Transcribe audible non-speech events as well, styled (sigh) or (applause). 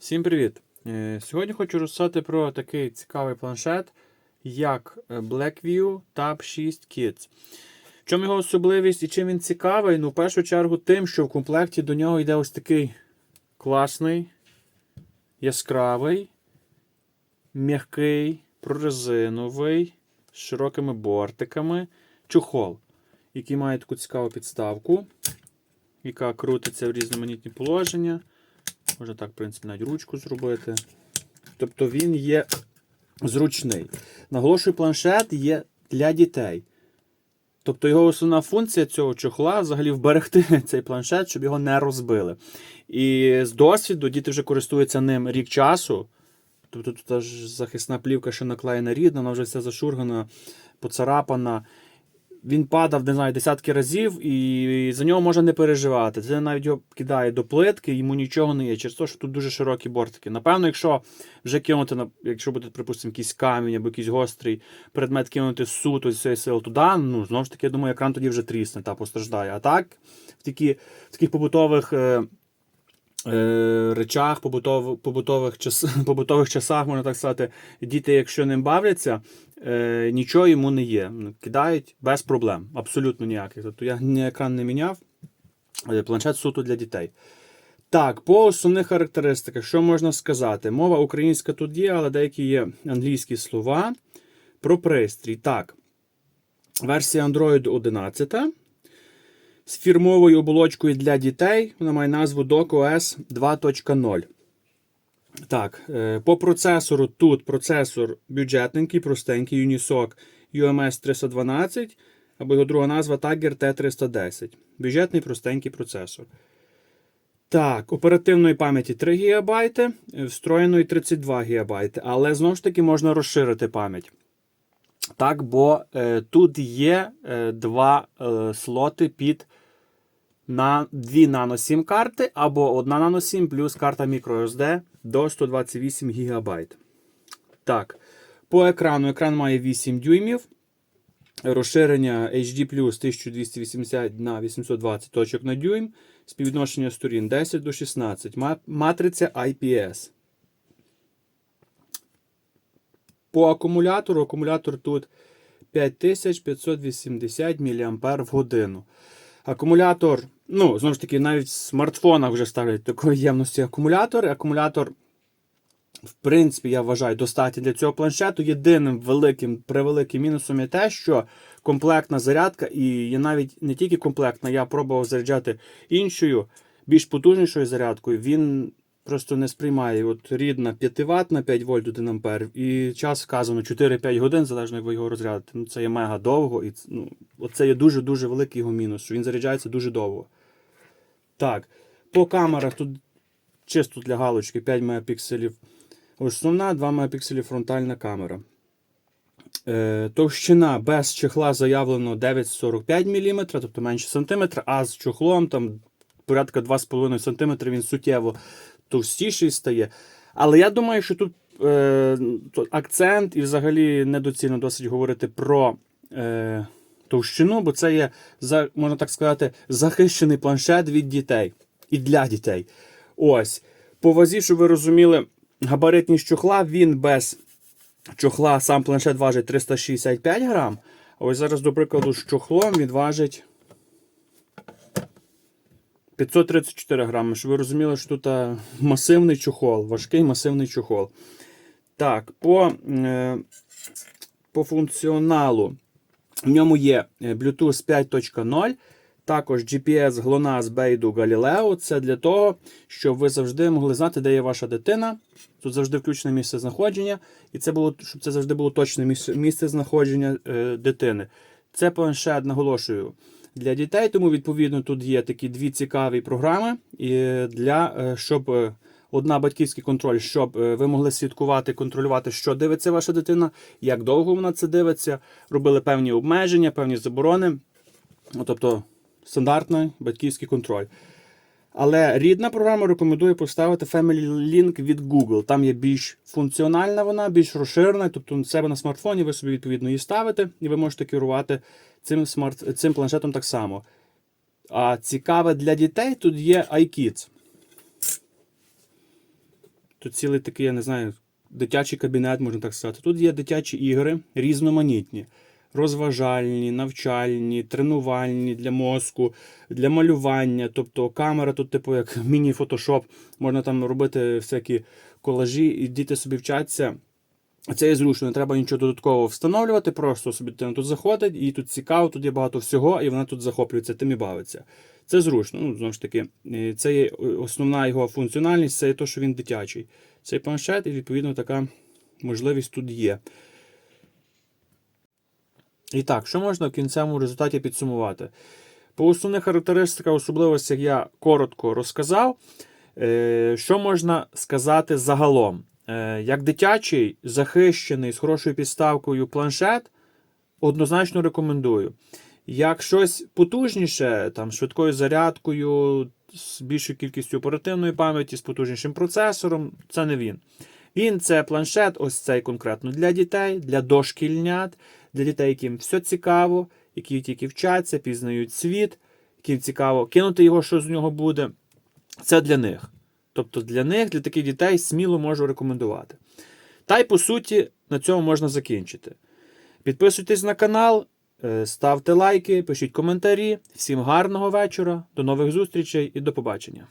Всім привіт! Е, Сьогодні хочу розказати про такий цікавий планшет, як е, Blackview Tab 6 Kids. В чому його особливість і чим він цікавий? Ну, в першу чергу, тим, що в комплекті до нього йде ось такий класний, яскравий, м'який, прорезиновий, з широкими бортиками чохол, який має таку цікаву підставку, яка крутиться в різноманітні положення. Можна так, в принципі, навіть ручку зробити. Тобто він є зручний. Наголошую, планшет є для дітей. Тобто його основна функція цього чохла взагалі вберегти (laughs) цей планшет, щоб його не розбили. І з досвіду діти вже користуються ним рік часу. Тобто тут аж захисна плівка, що наклеєна рідна, вона вже вся зашургана, поцарапана. Він падав, не знаю, десятки разів, і за нього можна не переживати. Це навіть його кидає до плитки, йому нічого не є. Через те, що тут дуже широкі бортики. Напевно, якщо вже кинути, якщо буде, припустимо, якийсь камінь або якийсь гострий предмет кинути суто з цієї сили туди, ну знову ж таки, я думаю, екран тоді вже трісне та постраждає. А так, в, такі, в таких побутових. Е, е, Речах, побутов, побутових, час, (laughs) побутових часах, можна так сказати, діти, якщо ним бавляться, е, нічого йому не є. Кидають без проблем, абсолютно ніяких. Тобто я ні екран не міняв, е, планшет суто для дітей. Так, по основних характеристиках, що можна сказати? Мова українська тут є, але деякі є англійські слова. Про пристрій. Так. Версія Android 11 з фірмовою оболочкою для дітей. Вона має назву DocOS 2.0. Так, е, по процесору тут процесор бюджетненький, простенький Unisoc UMS 312, або його друга назва Tiger T310. Бюджетний простенький процесор. Так, оперативної пам'яті 3 ГБ, встроєної 32 ГБ, але знову ж таки можна розширити пам'ять. Так, бо е, тут є е, два е, слоти під на 2 нано сім карти або 1 нано плюс карта microSD до 128 ГБ. Так, по екрану екран має 8 дюймів. Розширення HD 1280 на 820 точок на дюйм. Співвідношення сторін 10 до 16. Матриця IPS. По акумулятору, акумулятор тут 5580 мАh в годину. Акумулятор, ну, знову ж таки, навіть в смартфонах вже ставлять такої ємності акумулятори. Акумулятор, в принципі, я вважаю, достатньо для цього планшету. Єдиним великим превеликим мінусом є те, що комплектна зарядка, і є навіть не тільки комплектна, я пробував заряджати іншою, більш потужнішою зарядкою. Він просто не сприймає. От рідна 5 Вт на 5 вольт 1 ампер, і час вказано 4-5 годин, залежно як ви його розрядите. Ну, це є мега довго, і ну, оце є дуже-дуже великий його мінус, що він заряджається дуже довго. Так, по камерах тут чисто для галочки 5 мегапікселів. Основна 2 мегапікселі фронтальна камера. Е, товщина без чехла заявлено 9,45 мм, тобто менше сантиметра, а з чохлом там порядка 2,5 см він суттєво товстіший стає. Але я думаю, що тут е, акцент і взагалі недоцільно досить говорити про е, товщину, бо це є, можна так сказати, захищений планшет від дітей і для дітей. Ось. По вазі, щоб ви розуміли, габаритність чохла, він без чохла сам планшет важить 365 грам. А ось зараз, до прикладу, з чохлом він важить 534 грами. Щоб ви розуміли, що тут масивний чохол, важкий масивний чохол. Так, по, е, по функціоналу в ньому є е, Bluetooth 5.0, також GPS GLONASS Beidou Galileo. Це для того, щоб ви завжди могли знати, де є ваша дитина. Тут завжди включене місце знаходження, і це було, щоб це завжди було точне місце, місце знаходження е, дитини. Це планшет, наголошую, для дітей, тому відповідно тут є такі дві цікаві програми, і для е, щоб е, одна батьківський контроль, щоб е, ви могли слідкувати, контролювати, що дивиться ваша дитина, як довго вона це дивиться, робили певні обмеження, певні заборони. Тобто стандартний батьківський контроль. Але рідна програма рекомендує поставити Family Link від Google. Там є більш функціональна вона, більш розширена. Тобто на себе на смартфоні ви собі відповідно її ставите, і ви можете керувати цим, смарт... цим планшетом так само. А цікаве для дітей тут є iKids. Тут цілий такий, я не знаю, дитячий кабінет, можна так сказати. Тут є дитячі ігри різноманітні, розважальні, навчальні, тренувальні для мозку, для малювання. Тобто камера тут, типу, як (laughs) міні-фотошоп, можна там робити всякі колажі, і діти собі вчаться. Це є зручно, не треба нічого додаткового встановлювати, просто собі дитина тут заходить, і тут цікаво, тут є багато всього, і вона тут захоплюється тим і бавиться. Це зручно. Ну, знову ж таки, е, це є основна його функціональність, це є те, що він дитячий. Цей планшет, і відповідно така можливість тут є. І так, що можна в кінцевому результаті підсумувати? По основних характеристиках, особливостях я коротко розказав. Е, Що можна сказати загалом? Е, Як дитячий, захищений з хорошою підставкою планшет, однозначно рекомендую. Як щось потужніше, там, швидкою зарядкою, з більшою кількістю оперативної пам'яті, з потужнішим процесором, це не він. Він це планшет, ось цей конкретно для дітей, для дошкільнят, для дітей, яким все цікаво, які тільки вчаться, пізнають світ, яким цікаво кинути його, що з нього буде. Це для них. Тобто для них, для таких дітей сміло можу рекомендувати. Та й по суті, на цьому можна закінчити. Підписуйтесь на канал, е, ставте лайки, пишіть коментарі. Всім гарного вечора, до нових зустрічей і до побачення.